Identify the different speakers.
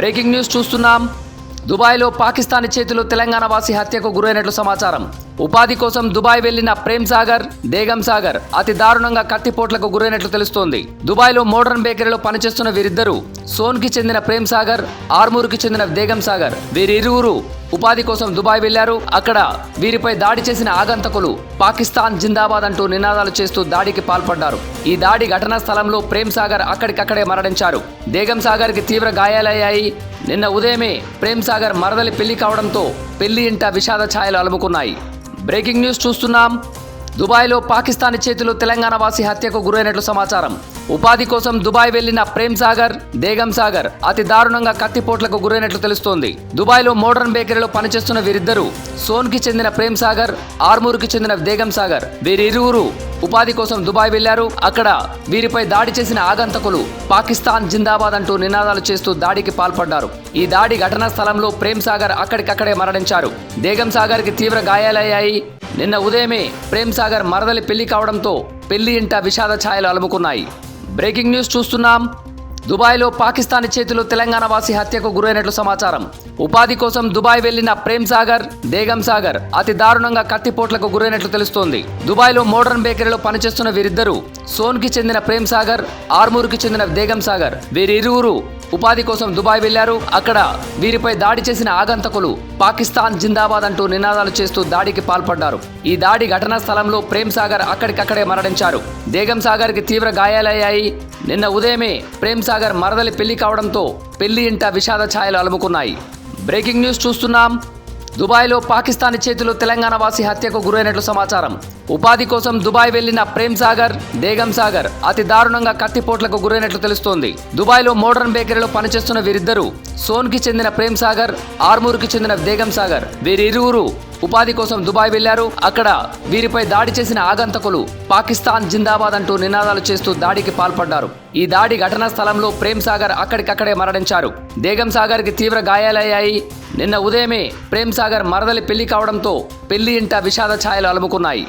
Speaker 1: Breaking news చూస్తున్నాం. దుబాయ్లో పాకిస్తానీ చేతిలో తెలంగాణ వాసి హత్యకు గురైనట్లు సమాచారం. ఉపాధి కోసం దుబాయ్ వెళ్ళిన ప్రేమ్ సాగర్ దేగం సాగర్ అతి దారుణంగా కత్తిపోట్లకు గురైనట్లు తెలుస్తోంది. దుబాయ్లో మోడర్న్ బేకరీలో పనిచేస్తున్న వీరిద్దరూ సోన్కి చెందిన ప్రేమ్ సాగర్ ఆర్మూర్కి చెందిన దేగం సాగర్. వీరిరువురు ఉపాధి కోసం దుబాయ్ వెళ్ళారు అక్కడ వీరిపై దాడి చేసిన ఆగంతకులు పాకిస్తాన్ జిందాబాద్ అంటూ నినాదాలు చేస్తూ దాడికి పాల్పడ్డారు. ఈ దాడి ఘటనా స్థలంలో ప్రేమ్ సాగర్ అక్కడికక్కడే మరణించారు. దేగం సాగర్కి తీవ్ర గాయాలయ్యాయి. నిన్న ఉదయమే ప్రేమ్ సాగర్ మరదలి పెళ్ళి కావడంతో పెళ్ళి ఇంట విషాద ఛాయలు అలుముకున్నాయి. బ్రేకింగ్ న్యూస్ చూస్తున్నాం. దుబాయ్లో పాకిస్తానీ చేతిలో తెలంగాణ వాసి హత్యకు గురైనట్లు సమాచారం. ఉపాధి కోసం దుబాయ్ వెళ్ళిన ప్రేమ్ సాగర్ దేగం సాగర్ అతి దారుణంగా కత్తిపోట్లకు గురైనట్లు తెలుస్తోంది. దుబాయ్లో మోడర్న్ బేకరీలో పనిచేస్తున్న వీరిద్దరూ సోన్కి చెందిన ప్రేమ్ సాగర్ ఆర్మూర్కి చెందిన దేగం సాగర్ వీరిరువురు ఉపాధి కోసం దుబాయ్ వెళ్ళారు అక్కడ వీరిపై దాడి చేసిన ఆగంతకులు పాకిస్తాన్ జిందాబాద్ అంటూ నినాదాలు చేస్తూ దాడికి పాల్పడ్డారు. ఈ దాడి ఘటనా స్థలంలో ప్రేమ్ సాగర్ అక్కడికక్కడే మరణించారు. దేగం సాగర్కి తీవ్ర గాయాలయ్యాయి. నిన్న ఉదయమే ప్రేమ్ సాగర్ మరదలి పెళ్ళి కావడంతో పెళ్ళి ఇంట విషాద ఛాయలు అలుముకున్నాయి. బ్రేకింగ్ న్యూస్ చూస్తున్నాం. దుబాయ్లో పాకిస్తాన్ చేతిలో తెలంగాణ వాసి హత్యకు గురైనట్లు సమాచారం. ఉపాధి కోసం దుబాయ్ వెళ్ళిన ప్రేమ్ సాగర్ దేగం సాగర్ అతి దారుణంగా కత్తిపోట్లకు గురైనట్లు తెలుస్తోంది. దుబాయ్లో మోడర్న్ బేకరీలో పనిచేస్తున్న వీరిద్దరూ సోన్కి చెందిన ప్రేమ్ సాగర్ ఆర్మూర్కి చెందిన దేగం సాగర్. వీరిరువురు ఉపాధి కోసం దుబాయ్ వెళ్ళారు అక్కడ వీరిపై దాడి చేసిన ఆగంతకులు పాకిస్తాన్ జిందాబాద్ అంటూ నినాదాలు చేస్తూ దాడికి పాల్పడ్డారు. ఈ దాడి ఘటనా స్థలంలో ప్రేమ్ సాగర్ అక్కడికక్కడే మరణించారు. దేగం సాగర్కి తీవ్ర గాయాలయ్యాయి. నిన్న ఉదయమే ప్రేమ్ సాగర్ మరదలి పెళ్ళి కావడంతో పెళ్ళి ఇంట విషాద ఛాయలు అలుముకున్నాయి. బ్రేకింగ్ న్యూస్ చూస్తున్నాం. దుబాయ్లో పాకిస్తానీ చేతిలో తెలంగాణ వాసి హత్యకు గురైనట్లు సమాచారం. ఉపాధి కోసం దుబాయ్ వెళ్ళిన ప్రేమ్ సాగర్ దేగం సాగర్ అతి దారుణంగా కత్తిపోట్లకు గురైనట్లు తెలుస్తోంది. దుబాయ్లో మోడర్న్ బేకరీలో పనిచేస్తున్న వీరిద్దరూ సోన్కి చెందిన ప్రేమ్ సాగర్ ఆర్మూర్కి చెందిన దేగం సాగర్. వీరిరువురు ఉపాధి కోసం దుబాయ్ వెళ్ళారు అక్కడ వీరిపై దాడి చేసిన ఆగంతకులు పాకిస్తాన్ జిందాబాద్ అంటూ నినాదాలు చేస్తూ దాడికి పాల్పడ్డారు. ఈ దాడి ఘటనా స్థలంలో ప్రేమ్ సాగర్ అక్కడికక్కడే మరణించారు. దేగం సాగర్కి తీవ్ర గాయాలయ్యాయి. నిన్న ఉదయమే ప్రేమ్ సాగర్ మరదలి పెళ్ళి కావడంతో పెళ్ళి ఇంట విషాద ఛాయలు అలుముకున్నాయి.